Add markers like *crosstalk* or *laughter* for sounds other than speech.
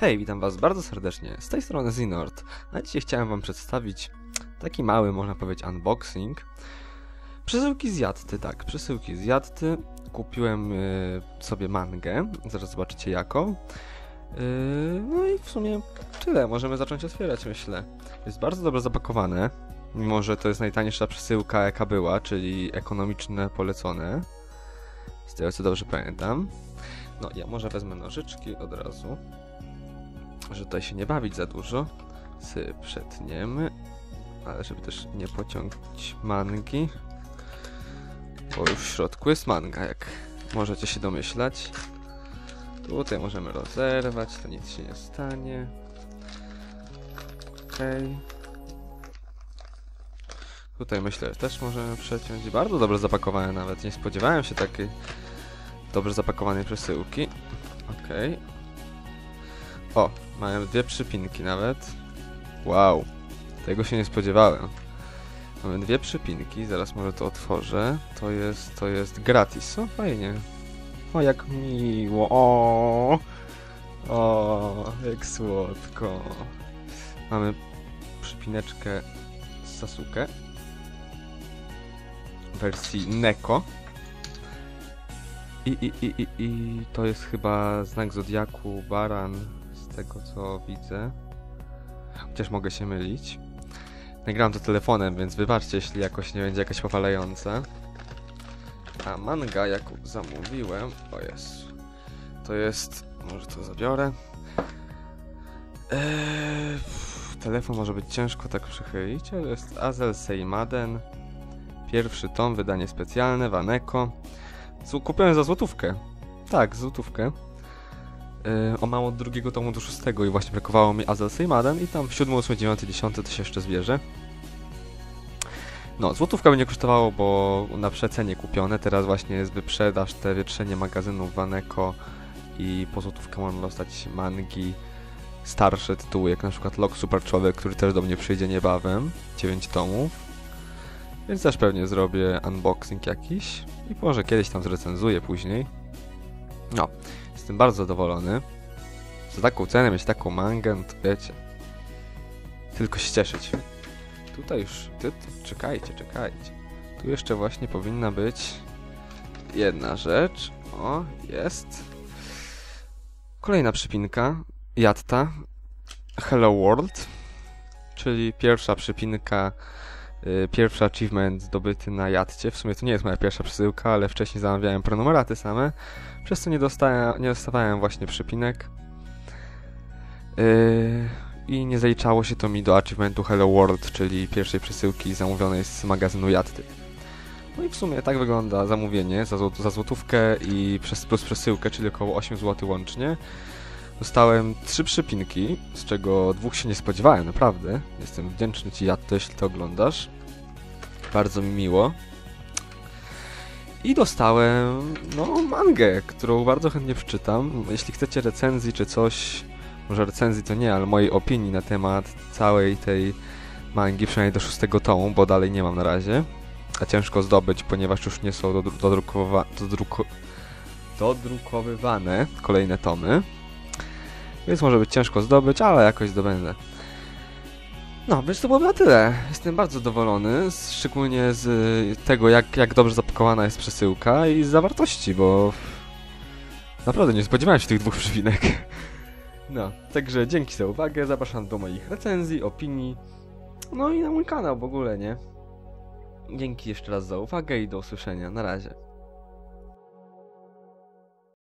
Hej, witam was bardzo serdecznie. Z tej strony Zinord. A dzisiaj chciałem wam przedstawić taki mały, można powiedzieć, unboxing. Przesyłki z Jatty, tak, przesyłki z Jatty. Kupiłem y, sobie mangę, zaraz zobaczycie jaką. Y, no i w sumie tyle, możemy zacząć otwierać, myślę. Jest bardzo dobrze zapakowane, mimo że to jest najtańsza przesyłka jaka była, czyli ekonomiczne polecone. Z tego co dobrze pamiętam. No, ja może wezmę nożyczki od razu że tutaj się nie bawić za dużo, sobie przetniemy, ale żeby też nie pociągnąć mangi, bo już w środku jest manga, jak możecie się domyślać. Tutaj możemy rozerwać, to nic się nie stanie. Okej. Tutaj myślę, że też możemy przeciąć. Bardzo dobrze zapakowane nawet, nie spodziewałem się takiej dobrze zapakowanej przesyłki. Okej. O, mają dwie przypinki nawet. Wow, tego się nie spodziewałem. Mamy dwie przypinki, zaraz może to otworzę. To jest, to jest gratis. O, fajnie. O, jak miło. O, o jak słodko. Mamy przypineczkę Sasuke. Wersji Neko. I, i, i, i, I to jest chyba znak Zodiaku, baran, z tego co widzę. Chociaż mogę się mylić. Nagrałem to telefonem, więc wybaczcie, jeśli jakoś nie będzie jakaś powalająca. A manga, jak zamówiłem... O jest. To jest... Może to zabiorę. Eee, telefon może być ciężko tak przychylić, ale jest Azel Seimaden. Pierwszy tom, wydanie specjalne, Waneko. Kupiłem za złotówkę. Tak, złotówkę. Yy, o mało od drugiego tomu do szóstego i właśnie brakowało mi Azel Seimaden i tam w 7, 8, 9, 10 to się jeszcze zbierze. No, złotówka będzie kosztowało, bo na przecenie kupione. Teraz właśnie jest wyprzedaż, te wietrzenie magazynów Waneko i po złotówkę można dostać mangi, starsze tytuły, jak na przykład Lok Super Człowiek, który też do mnie przyjdzie niebawem, 9 tomów. Więc też pewnie zrobię unboxing jakiś i może kiedyś tam zrecenzuję później. No, jestem bardzo zadowolony. Za taką cenę mieć taką mangę, no to wiecie. Tylko się cieszyć. Tutaj już... Ty, ty, czekajcie, czekajcie. Tu jeszcze właśnie powinna być jedna rzecz. O, jest. Kolejna przypinka. Jatta. Hello World. Czyli pierwsza przypinka pierwszy achievement zdobyty na jatcie. W sumie to nie jest moja pierwsza przesyłka, ale wcześniej zamawiałem prenumeraty same, przez co nie, nie dostawałem właśnie przypinek. Yy, I nie zaliczało się to mi do achievementu Hello World, czyli pierwszej przesyłki zamówionej z magazynu Jatty. No i w sumie tak wygląda zamówienie za, za złotówkę i przez, plus przesyłkę, czyli około 8 zł łącznie. Dostałem trzy przypinki, z czego dwóch się nie spodziewałem, naprawdę. Jestem wdzięczny Ci, Jatto, jeśli to oglądasz. Bardzo mi miło. I dostałem, no, mangę, którą bardzo chętnie przeczytam. Jeśli chcecie recenzji czy coś, może recenzji to nie, ale mojej opinii na temat całej tej mangi, przynajmniej do szóstego tomu, bo dalej nie mam na razie. A ciężko zdobyć, ponieważ już nie są dodrukowa dodruko dodrukowywane kolejne tomy. Więc może być ciężko zdobyć, ale jakoś zdobędę. No, więc to było na tyle. Jestem bardzo zadowolony, szczególnie z tego, jak, jak dobrze zapakowana jest przesyłka i z zawartości, bo naprawdę nie spodziewałem się tych dwóch przywinek. *laughs* No, także dzięki za uwagę, zapraszam do moich recenzji, opinii, no i na mój kanał w ogóle, nie? Dzięki jeszcze raz za uwagę i do usłyszenia. Na razie.